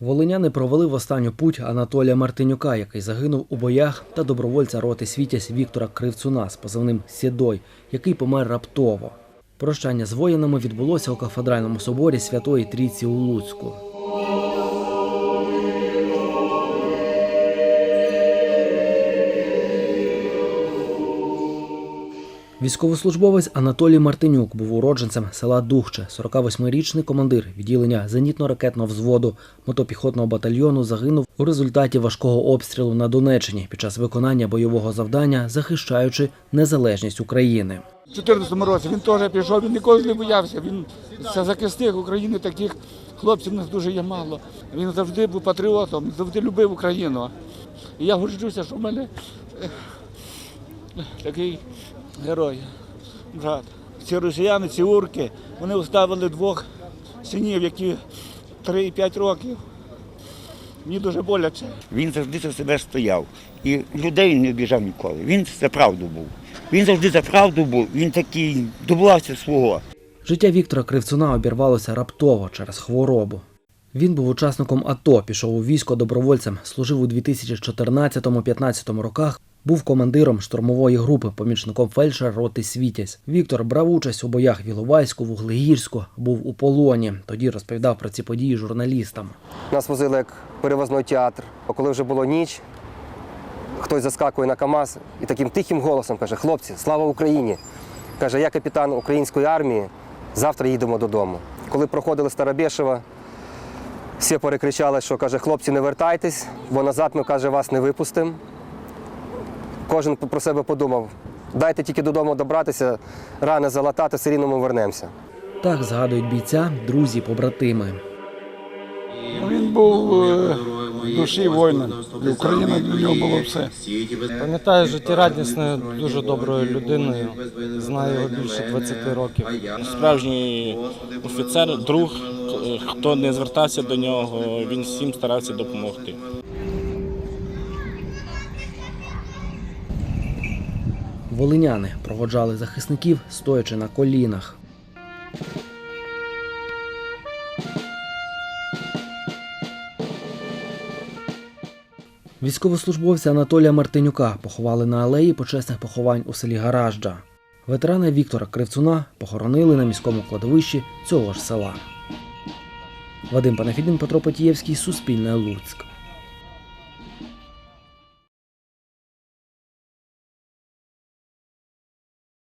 Волиняни провели в останню путь Анатолія Мартинюка, який загинув у боях, та добровольця роти Світязь Віктора Кривцуна з позивним Сідой, який помер раптово. Прощання з воїнами відбулося у кафедральному соборі Святої Трійці у Луцьку. Військовослужбовець Анатолій Мартинюк був уродженцем села Духче, 48-річний командир відділення зенітно-ракетного взводу мотопіхотного батальйону загинув у результаті важкого обстрілу на Донеччині під час виконання бойового завдання, захищаючи незалежність України. У 2014 році він теж пішов, він ніколи не боявся. Він це захисник України, таких хлопців у нас дуже є мало. Він завжди був патріотом, завжди любив Україну. І я горджуся, що в мене такий герой, брат. Ці росіяни, ці урки, вони оставили двох синів, які 3-5 років. Мені дуже боляче. Він завжди за себе стояв. І людей не обіжав ніколи. Він за правду був. Він завжди за правду був, він такий добувався свого. Життя Віктора Кривцуна обірвалося раптово через хворобу. Він був учасником АТО, пішов у військо добровольцем, служив у 2014-15 роках, був командиром штурмової групи, помічником фельдшера роти Світязь. Віктор брав участь у боях в Іловайську, Вуглегірську, був у полоні. Тоді розповідав про ці події журналістам. Нас возили як перевозний театр. А коли вже було ніч, хтось заскакує на КАМАЗ і таким тихим голосом каже: Хлопці, слава Україні! Каже, я капітан української армії, завтра їдемо додому. Коли проходили Старобєшева, всі перекричали, що каже, хлопці, не вертайтесь, бо назад ми каже, вас не випустимо. Кожен про себе подумав, дайте тільки додому добратися, рани залатати, все рівно ми вернемося. Так згадують бійця, друзі, побратими. Він був е, душі воїном. І Україна для нього було все. Пам'ятаю життєрадісною, дуже доброю людиною. Знаю його більше 20 років. справжній офіцер, друг, хто не звертався до нього, він всім старався допомогти. Волиняни проводжали захисників, стоячи на колінах. Військовослужбовця Анатолія Мартинюка поховали на алеї почесних поховань у селі Гаражджа. Ветерана Віктора Кривцуна похоронили на міському кладовищі цього ж села. Вадим Панафідін, Петро Потієвський, Суспільне Луцьк.